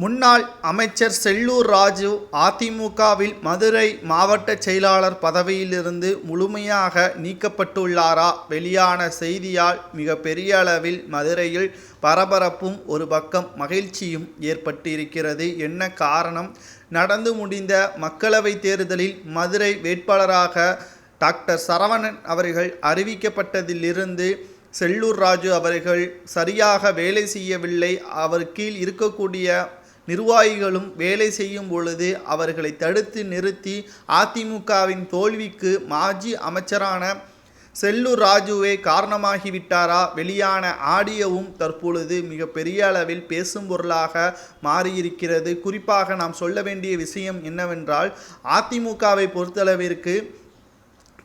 முன்னாள் அமைச்சர் செல்லூர் ராஜு அதிமுகவில் மதுரை மாவட்ட செயலாளர் பதவியிலிருந்து முழுமையாக நீக்கப்பட்டுள்ளாரா? வெளியான செய்தியால் மிக பெரிய அளவில் மதுரையில் பரபரப்பும் ஒரு பக்கம் மகிழ்ச்சியும் ஏற்பட்டிருக்கிறது. என்ன காரணம்? நடந்து முடிந்த மக்களவைத் தேர்தலில் மதுரை வேட்பாளராக டாக்டர் சரவணன் அவர்கள் அறிவிக்கப்பட்டதிலிருந்து செல்லூர் ராஜு அவர்கள் சரியாக வேலை செய்யவில்லை. அவர் கீழ் இருக்கக்கூடிய நிர்வாகிகளும் வேலை செய்யும் பொழுது அவர்களை தடுத்து நிறுத்தி அதிமுகவின் தோல்விக்கு மாஜி அமைச்சரான செல்லூர் ராஜுவே காரணமாகிவிட்டாரா? வெளியான ஆடியோவும் தற்பொழுது மிக பெரிய அளவில் பேசும் பொருளாக மாறியிருக்கிறது. குறிப்பாக நாம் சொல்ல வேண்டிய விஷயம் என்னவென்றால் அதிமுகவை பொறுத்தளவிற்கு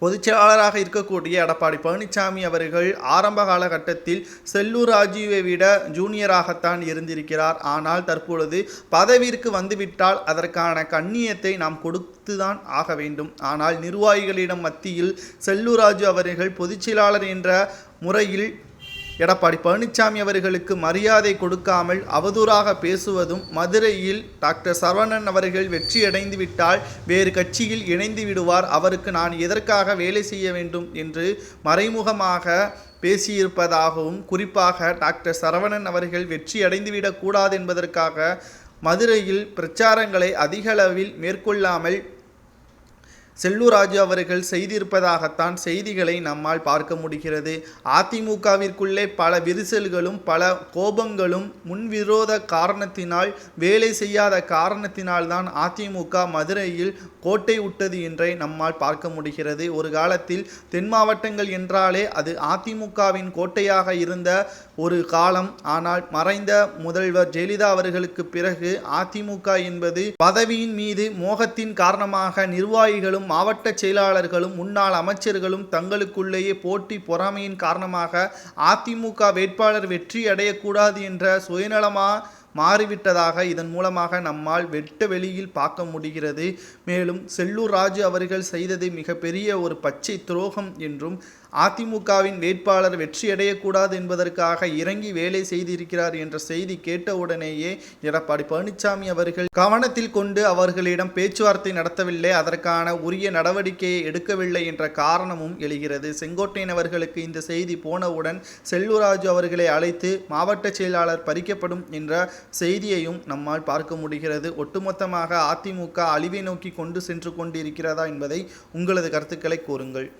பொதுச்செயலாளராக இருக்கக்கூடிய எடப்பாடி பழனிசாமி அவர்கள் ஆரம்ப காலகட்டத்தில் செல்லூர் ராஜீவை விட ஜூனியராகத்தான் இருந்திருக்கிறார். ஆனால் தற்பொழுது பதவிற்கு வந்துவிட்டால் அதற்கான கண்ணியத்தை நாம் கொடுத்துதான் ஆக வேண்டும். ஆனால் நிர்வாகிகளிடம் மத்தியில் செல்லூர் ராஜு அவர்கள் பொதுச்செயலாளர் என்ற முறையில் எடப்பாடி பழனிசாமி அவர்களுக்கு மரியாதை கொடுக்காமல் அவதூறாக பேசுவதும் மதுரையில் டாக்டர் சரவணன் அவர்கள் வெற்றியடைந்து விட்டால் வேறு கட்சியில் இணைந்து விடுவார். அவருக்கு நான் எதற்காக வேலை செய்ய வேண்டும் என்று மறைமுகமாக பேசியிருப்பதாகவும் குறிப்பாக டாக்டர் சரவணன் அவர்கள் வெற்றி அடைந்துவிடக்கூடாது என்பதற்காக மதுரையில் பிரச்சாரங்களை அதிகளவில் மேற்கொள்ளாமல் செல்லூராஜு அவர்கள் செய்திருப்பதாகத்தான் செய்திகளை நம்மால் பார்க்க முடிகிறது. அதிமுகவிற்குள்ளே பல விரிசல்களும் பல கோபங்களும் முன்விரோத காரணத்தினால் வேலை செய்யாத காரணத்தினால்தான் அதிமுக மதுரையில் கோட்டை விட்டது என்றே நம்மால் பார்க்க முடிகிறது. ஒரு காலத்தில் தென் மாவட்டங்கள் என்றாலே அது அதிமுகவின் கோட்டையாக இருந்த ஒரு காலம். ஆனால் மறைந்த முதல்வர் ஜெயலலிதா அவர்களுக்கு பிறகு அதிமுக என்பது பதவியின் மீது மோகத்தின் காரணமாக நிர்வாகிகளும் மாவட்ட செயலாளர்களும் முன்னாள் அமைச்சர்களும் தங்களுக்குள்ளேயே போட்டி பொறாமையின் காரணமாக அதிமுக வேட்பாளர் வெற்றி அடையக்கூடாது என்ற சுயநலமா மாறிவிட்டதாக இதன் மூலமாக நம்மால் வெட்ட வெளியில் பார்க்க முடிகிறது. மேலும் செல்லூர் ராஜு அவர்கள் செய்தது மிகப்பெரிய ஒரு பச்சை துரோகம் என்றும் அதிமுகவின் வேட்பாளர் வெற்றியடையக்கூடாது என்பதற்காக இறங்கி வேலை செய்திருக்கிறார் என்ற செய்தி கேட்டவுடனேயே எடப்பாடி பழனிசாமி அவர்கள் கவனத்தில் கொண்டு அவர்களிடம் பேச்சுவார்த்தை நடத்தவில்லை. அதற்கான உரிய நடவடிக்கையை எடுக்கவில்லை என்ற காரணமும் எழுகிறது. செங்கோட்டையன் அவர்களுக்கு இந்த செய்தி போனவுடன் செல்லூராஜு அவர்களை அழைத்து மாவட்ட செயலாளர் பறிக்கப்படும் என்ற செய்தியையும் நம்மால் பார்க்க முடிகிறது. ஒட்டுமொத்தமாக அதிமுக அழிவை நோக்கி கொண்டு சென்று கொண்டிருக்கிறதா என்பதை உங்களது கருத்துக்களை கூறுங்கள்.